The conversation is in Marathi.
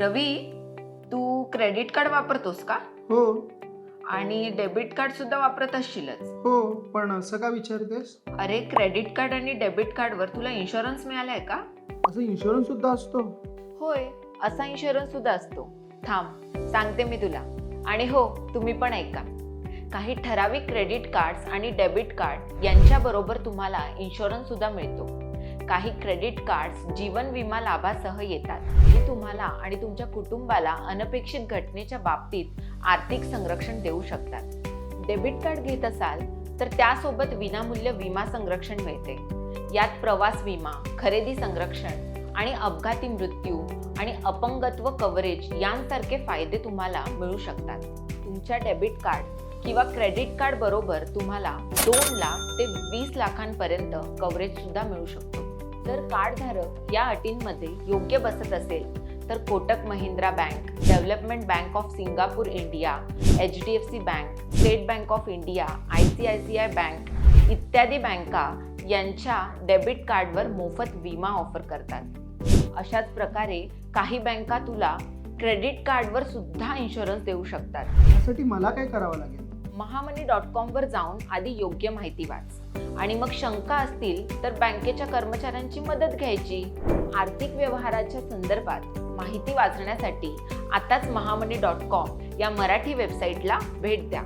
रवी तू क्रेडिट कार्ड वापरतोस का? हो. आणि डेबिट कार्ड सुद्धा वापरत असशीलच. हो पण असं का विचारतेस? अरे क्रेडिट कार्ड आणि डेबिट कार्डवर तुला इन्शुरन्स मिळालाय का? असं इन्शुरन्स सुद्धा असतो. होय असा इन्शुरन्स सुद्धा असतो. थांब सांगते मी तुला. आणि हो तुम्ही पण ऐका. काही ठराविक क्रेडिट कार्ड्स आणि डेबिट कार्ड यांच्याबरोबर तुम्हाला इन्शुरन्स सुद्धा मिळतो. काही क्रेडिट कार्ड्स जीवन विमा लाभासह येतात. हे तुम्हाला आणि तुमच्या कुटुंबाला अनपेक्षित घटनेच्या बाबतीत आर्थिक संरक्षण देऊ शकतात. डेबिट कार्ड घेत असाल तर त्यासोबत विनामूल्य विमा संरक्षण मिळते. यात प्रवास विमा खरेदी संरक्षण आणि अपघाती मृत्यू आणि अपंगत्व कव्हरेज यांसारखे फायदे तुम्हाला मिळू शकतात. तुमच्या डेबिट कार्ड किंवा क्रेडिट कार्ड बरोबर तुम्हाला दोन लाख ते वीस लाखांपर्यंत कव्हरेज सुद्धा मिळू शकतो. जर कार्डधारक या अटींमध्ये योग्य बसत असेल तर Kotak Mahindra bank development bank of Singapore India H D F C bank state bank of India I C I C I bank इत्यादी बँका यांच्या डेबिट कार्डवर मोफत विमा ऑफर करतात. अशाच प्रकारे काही बँका तुला क्रेडिट कार्डवर सुद्धा इन्शुरन्स देऊ शकतात. त्यासाठी मला काय करावं लागेल? महामनी डॉट कॉमवर जाऊन आधी योग्य माहिती वाच. आणि मग शंका असतील तर बँकेच्या कर्मचाऱ्यांची मदत घ्यायची. आर्थिक व्यवहाराच्या संदर्भात माहिती वाचण्यासाठी आताच महामनी डॉट कॉम या मराठी वेबसाईटला भेट द्या.